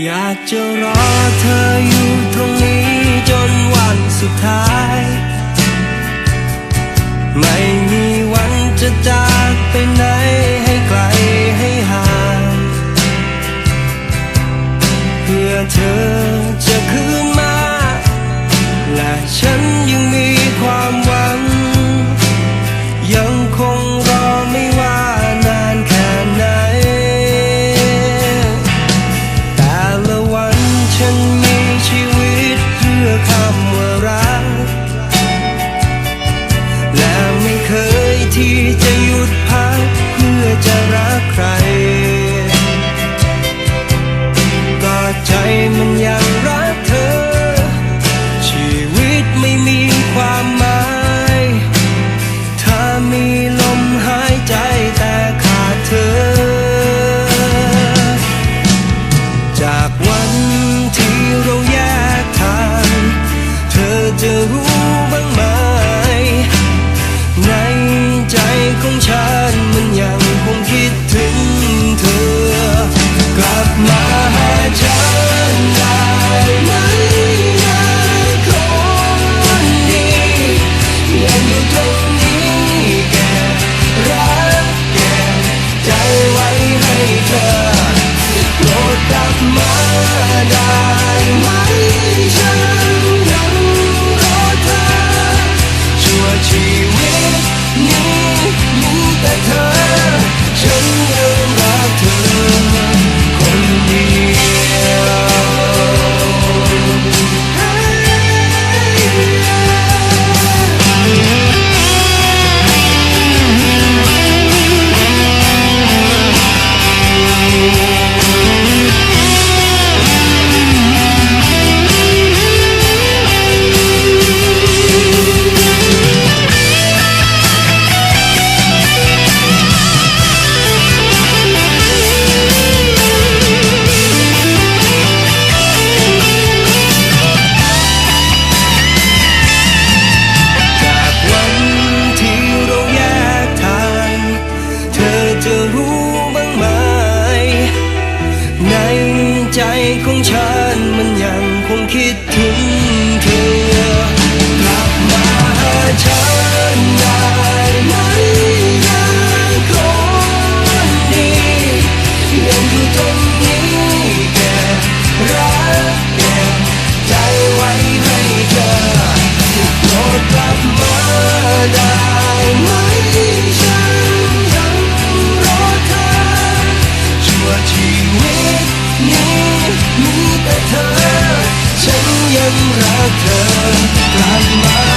อยากจะรอเธออยู่ตรงนี้จนวันสุดท้าย ไม่มีวันจะจากไปไหนให้ไกลให้ห่าง เพื่อเธอจะ จะรู้บ้างไหม ในใจของฉันมันยังคงคิดถึงเธอ กลับมาหาฉันได้ไหมนะคนดียังอยู่ตรง ของฉันมันยังคงคิดถึงเธอกลับมาหาฉันได้ไหมยังคนดียังอยู่ตรงนี้แก่รักแก่ใจไว้ให้เธอโปรดกลับมาได้ไหม แต่เธอ ฉันยังรักเธอกลับมา